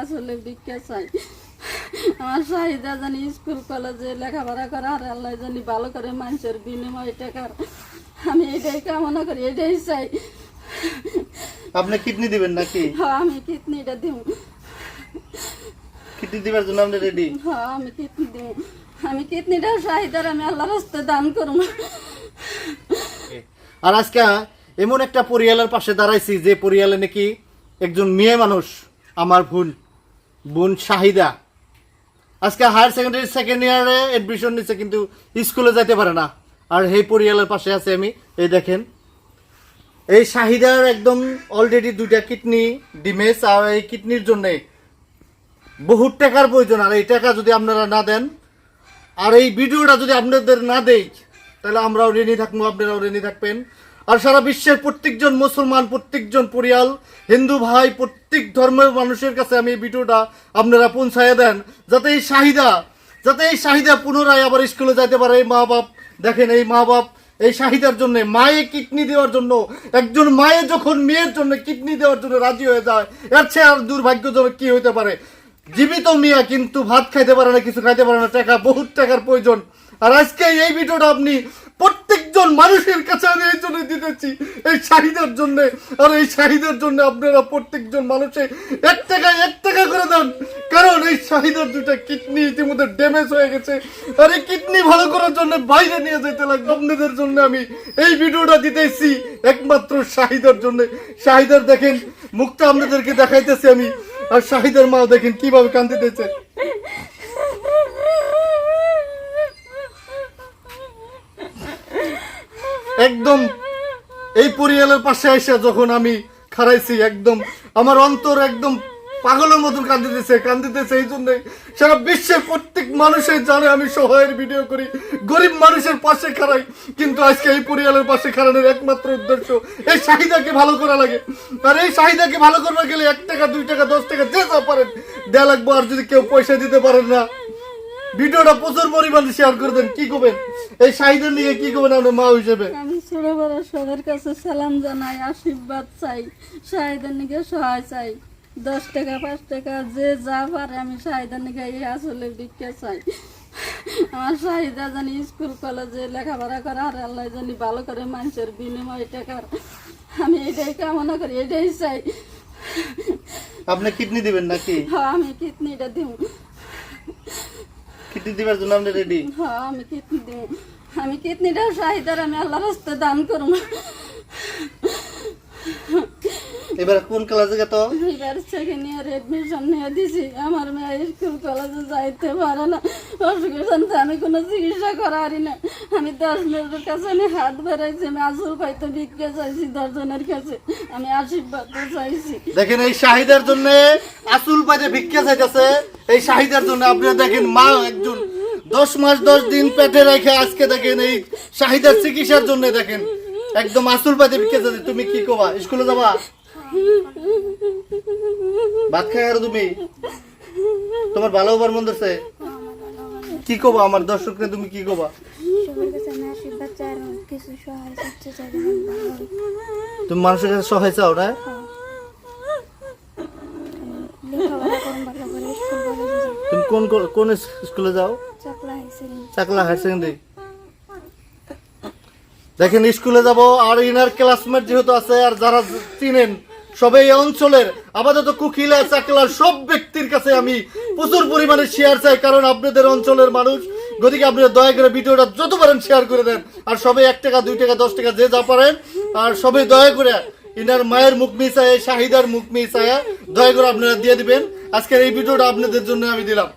আসলে ভিক্ষা চাই। আমার চাহিদা জানি স্কুল কলেজে লেখাপড়া করা আর আল্লাহ জানি ভালো করে মানুষের বিনিময় টাকার। আমি এটাই কামনা করি এটাই চাই। আপনি কিডনি দিবেন নাকি? হ্যাঁ আমি কিডনিটা দিব কিডনি দিবার জন্য আপনি রেডি হ্যাঁ আমি কিডনি দিব আমি কিডনিটাও চাহিদার আমি আল্লাহ রাস্তায় দান করব। আর আজকে এমন একটা পরিয়ালের পাশে দাঁড়াইছি যে পরিয়ালে নাকি একজন মেয়ে মানুষ আমার ভুল বোন শাহিদা। আজকে হায়ার সেকেন্ডারি সেকেন্ড ইয়ারে এডমিশন নিচ্ছে কিন্তু স্কুলে যাইতে পারে না। আর এই পরিয়ালের পাশে আছে আমি, এই দেখেন। এই শাহিদার একদম অলরেডি দুইটা কিডনি ডিমেজ আর এই কিডনির জন্য বহুত টাকার প্রয়োজন। আর এই টাকা যদি আপনারা না দেন, আর এই ভিডিওটা যদি আপনাদের না দেই, তাহলে আমরাও রেনি থাকব, আপনারাও রেনি থাকবেন। আর সারা বিশ্বের প্রত্যেকজন মুসলমান, প্রত্যেকজন পরিয়াল হিন্দু ভাই, প্রত্যেক ধর্মের মানুষের কাছে আমি এই ভিডিওটা আপনারা পৌঁছায় দেন। যাতে এই চাহিদা যাতে এই চাহিদা পুনরায় আবার স্কুলে যাইতে পারে। এই মা বাপ, দেখেন এই মা বাপ, এই চাহিদার জন্য, মায়ে কিডনি দেওয়ার জন্য, একজন মায়ে যখন মেয়ের জন্য কিডনি দেওয়ার জন্য রাজি হয়ে যায়, এর চেয়ে আর দুর্ভাগ্যজনক কি হইতে পারে? জীবিত মিয়া কিন্তু ভাত খাইতে পারে না, কিছু খাইতে পারে না, টাকা, বহুত টাকার প্রয়োজন। আর আজকে এই ভিডিওটা আপনি প্রত্যেকজন মানুষের কাছে আমি এই জন্য দিতেছি, এই চাহিদার জন্য। আর এই চাহিদার জন্য আপনারা প্রত্যেকজন মানুষে এক টাকা এক টাকা করে দেন। কারণ এই চাহিদার দুটা কিডনি ইতিমধ্যে ড্যামেজ হয়ে গেছে। আর এই কিডনি ভালো করার জন্য বাইরে নিয়ে যেতে লাগবে। আপনাদের জন্য আমি এই ভিডিওটা দিতেছি একমাত্র শাহিদার জন্য। শাহিদার দেখেন, মুখটা আপনাদেরকে দেখাইতেছি আমি। আর শাহিদের মা দেখেন কীভাবে কান্দিতেছে। একদম এই পরিয়ালের পাশে এসে যখন আমি খারাইছি একদম আমার অন্তর একদম পাগলের মতন কান্দিতেছে কান্দিতেছে এই জন্যই সারা বিশ্বের প্রত্যেক মানুষের জানে আমি সহায়ের ভিডিও করি, গরিব মানুষের পাশে খাড়াই, কিন্তু আজকে এই পরিয়ালের পাশে খাড়ানোর একমাত্র উদ্দেশ্য এই চাহিদাকে ভালো করা লাগে। আর এই চাহিদাকে ভালো করতে গেলে এক টাকা, দুই টাকা, দশ টাকা যে যা পারেন দেয়া লাগবো, আর যদি কেউ পয়সা দিতে পারেন না ভিডিওটা প্রচুর পরিমাণে শেয়ার করে দেন কি করবেন? এই চাহিদা নিয়ে কি করবেন আপনার মা হিসেবে? আমি ছোট বড় সবার কাছে সালাম জানাই আশীর্বাদ চাই শাহিদার নিকে সহায় চাই। দশ টাকা পাঁচ টাকা যে যা পারে আমি শাহিদার নিকে এই আসলে ভিক্ষা চাই। আমার শাহিদা জানি স্কুল কলেজে লেখাপড়া করা আর আল্লাহ জানি ভালো করে মানুষের বিনিময় টাকার আমি এটাই কামনা করি এটাই চাই। আপনি কিডনি দিবেন নাকি? হ্যাঁ আমি কিডনিটা দিব। কিডনি দিবার জন্য আপনি রেডি হ্যাঁ আমি কিডনি দিব। আমি কিডনিটাও শাহিদার আমি আল্লাহ রাস্তায় দান করব এবার কোন ক্লাসে গেত? এবার সেকেন্ড ইয়ার এডমিশন নিয়ে দিছি। আমার মেয়ে স্কুল কলেজে যাইতে পারে না। অসুখের সন্ধ্যে আমি কোনো চিকিৎসা করারি না। আমি দশ মিনিটের কাছে আমি হাত বেড়াইছি আমি আসল পাইতে ভিক্ষা চাইছি দশজনের কাছে। আমি আশীর্বাদ চাইছি। দেখেন এই শাহিদার জন্য আসল পাইতে ভিক্ষা চাইতেছে। এই শাহিদার জন্য আপনারা দেখেন মা একজন দশ মাস দশ দিন পেটে রেখে আজকে দেখেন এই শাহিদার চিকিৎসার জন্য দেখেন। একদম আসল ভিক্ষা চাইছে তুমি কি কবা? স্কুলে যাবা? ভাত খাই আর তুমি? তোমার ভালো হবার মন ধরছে? কি কবা আমার দর্শককে তুমি কি কবা। তুমি মানুষের কাছে সহায় চাও না লেখাপড়া করুন ভালো করে স্কুল কলেজে যাই তুমি কোন কোন স্কুলে যাও? Chakla higher secondary. দেখেন স্কুলে যাব আর ইনার ক্লাসমেট যেহেতু আছে আর যারা চিনেন সবাই এই অঞ্চলের আপাতত কুকিলা চাকলার সব ব্যক্তির কাছে আমি প্রচুর পরিমাণে শেয়ার চাই কারণ আপনাদের অঞ্চলের মানুষ গতিকে আপনারা দয়া করে ভিডিওটা যত পারেন শেয়ার করে দেন আর সবাই এক টাকা দুই টাকা দশ টাকা যে যা পারেন আর সবাই দয়া করে ইনার মায়ের মুখ মিশায় শাহিদার মুখ মিশায় দয়া করে আপনারা দিয়ে দিবেন। আজকের এই ভিডিওটা আপনাদের জন্য আমি দিলাম।